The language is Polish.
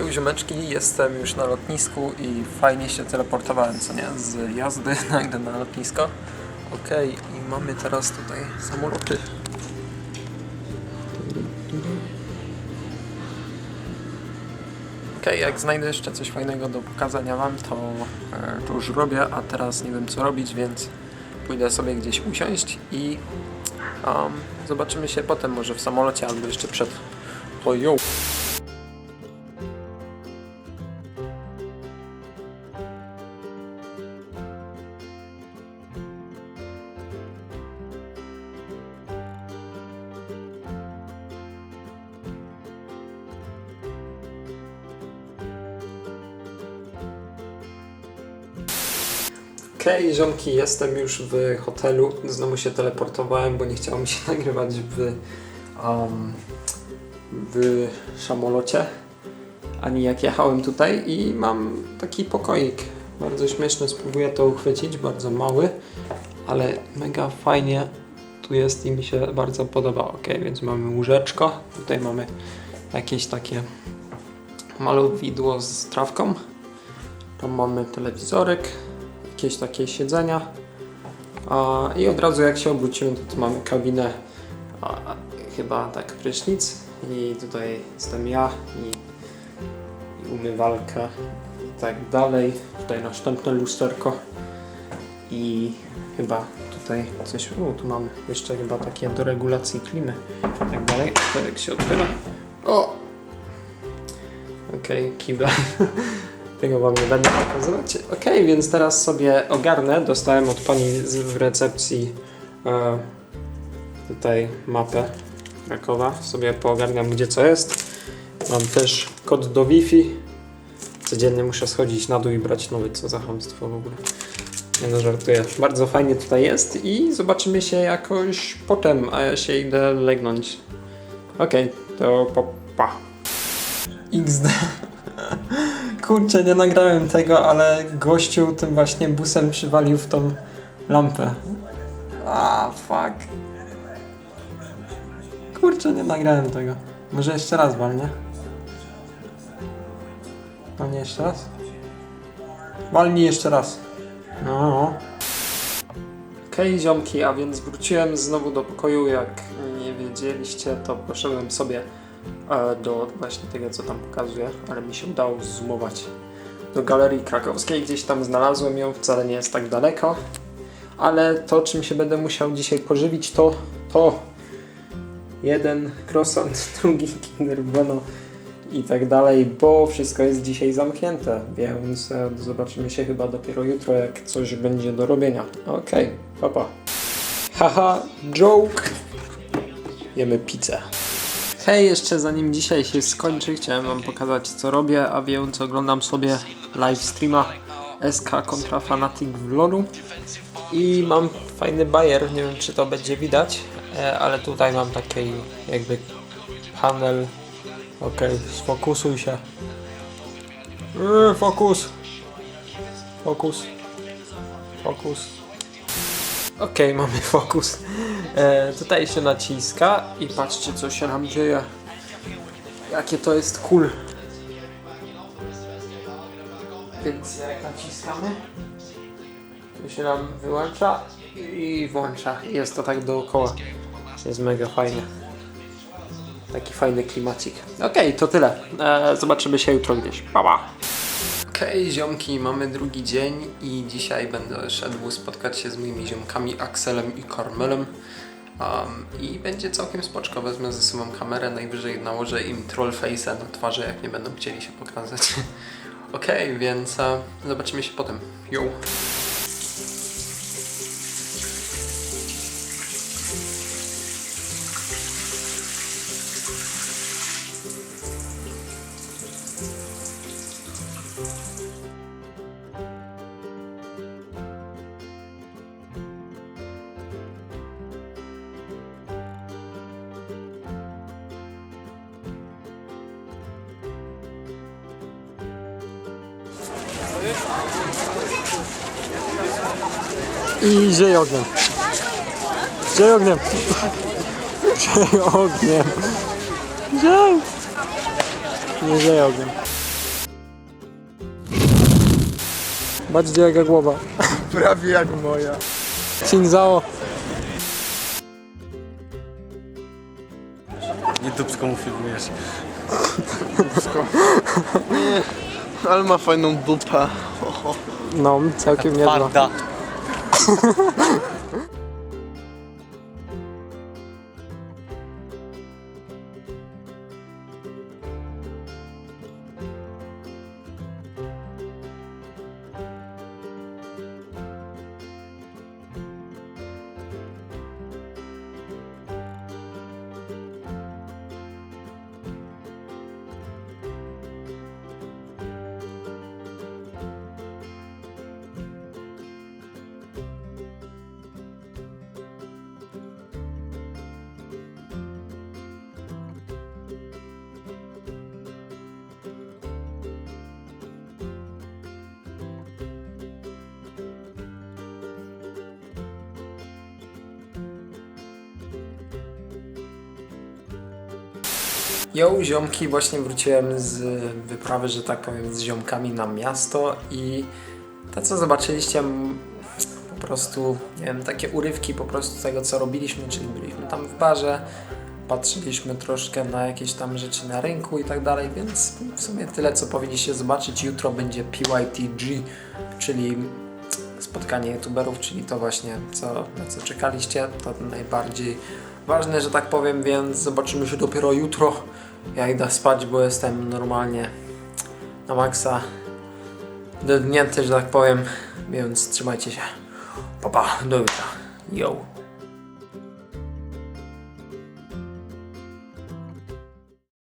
Jo, ziomeczki, jestem już na lotnisku i fajnie się teleportowałem, co nie? Z jazdy nagle na lotnisko. Okej, i mamy teraz tutaj samoloty. Okej, jak znajdę jeszcze coś fajnego do pokazania Wam, to, e, to już robię, a teraz nie wiem co robić, więc pójdę sobie gdzieś usiąść i um, zobaczymy się potem może w samolocie albo jeszcze przed. To jo! Okej, ziomki, jestem już w hotelu. Znowu się teleportowałem, bo nie chciało mi się nagrywać w, um, w samolocie. Ani jak jechałem tutaj i mam taki pokoik. Bardzo śmieszny, spróbuję to uchwycić, bardzo mały, ale mega fajnie tu jest i mi się bardzo podoba. Ok, więc mamy łóżeczko, tutaj mamy jakieś takie malowidło z trawką. Tam mamy telewizorek, jakieś takie siedzenia. I od razu jak się obrócimy, to tu mamy kabinę, chyba tak prysznic. I tutaj jestem ja i, i umywalka i tak dalej. Tutaj następne lusterko i chyba tutaj coś, o tu mamy jeszcze chyba takie do regulacji klimy i tak dalej. To jak się otwiera. O! Okej, kibel. Tego wam nie będę pokazywać. Ok, więc teraz sobie ogarnę. Dostałem od pani z, w recepcji e, tutaj mapę Krakowa. Sobie poogarniam gdzie co jest. Mam też kod do Wi-Fi. Codziennie muszę schodzić na dół i brać nowy, co za chamstwo w ogóle. Nie no, żartuję. Bardzo fajnie tutaj jest i zobaczymy się jakoś potem, a ja się idę legnąć. Okej, to po, pa. XD. Kurczę, nie nagrałem tego, ale gościu tym właśnie busem przywalił w tą lampę. A, fuck. Kurczę, nie nagrałem tego. Może jeszcze raz walnie? No nie jeszcze raz? Walnij jeszcze raz. No. Okej, ziomki, a więc wróciłem znowu do pokoju. Jak nie wiedzieliście, to poszedłem sobie do właśnie tego, co tam pokazuję, ale mi się udało zoomować do Galerii Krakowskiej. Gdzieś tam znalazłem ją, wcale nie jest tak daleko. Ale to, czym się będę musiał dzisiaj pożywić, to to jeden croissant, drugi Kinder Bueno i tak dalej, bo wszystko jest dzisiaj zamknięte, więc e, zobaczymy się chyba dopiero jutro, jak coś będzie do robienia. Okej, papa. Haha, joke. Jemy pizzę. Hej, jeszcze zanim dzisiaj się skończy, chciałem wam pokazać co robię, a więc oglądam sobie live streama SK kontra Fnatic w LoLu i mam fajny bajer, nie wiem czy to będzie widać, e, ale tutaj mam taki jakby panel Okej, sfokusuj się. Yy, fokus. Fokus. Fokus. Okej, mamy fokus. E, tutaj się naciska i patrzcie co się nam dzieje. Jakie to jest cool. Więc jak naciskamy, to się nam wyłącza i włącza. Jest to tak dookoła. Jest mega fajnie. Taki fajny klimacik. Okej, to tyle. E, zobaczymy się jutro gdzieś. Pa, pa. Okej, ziomki, mamy drugi dzień i dzisiaj będę szedł spotkać się z moimi ziomkami Axelem i Carmelem. Um, I będzie całkiem spoczko, wezmę ze sobą kamerę, najwyżej nałożę im trollface'a na twarzy, jak nie będą chcieli się pokazać. Okej, więc e, zobaczymy się potem. Yo! I ziej ogniem. Ziej ogniem. Ziej ogniem. Ziej. Nie ziej ogniem. Patrzcie jaka głowa. Prawie jak moja. Cinzao. Nie dupską filmujesz. Dupską. Nie. Ale ma fajną dupę. No, całkiem niezła. Twarda. Yo, ziomki, właśnie wróciłem z wyprawy, że tak powiem, z ziomkami na miasto i to co zobaczyliście, po prostu, nie wiem, takie urywki po prostu tego co robiliśmy, czyli byliśmy tam w barze, patrzyliśmy troszkę na jakieś tam rzeczy na rynku i tak dalej, więc w sumie tyle co powinniście zobaczyć. Jutro będzie PYTG, czyli spotkanie youtuberów, czyli to właśnie co, na co czekaliście, to najbardziej ważne, że tak powiem, więc zobaczymy się dopiero jutro. Ja idę spać, bo jestem normalnie na maksa dednięty, że tak powiem, więc trzymajcie się. Pa, pa, do jutra. Yo.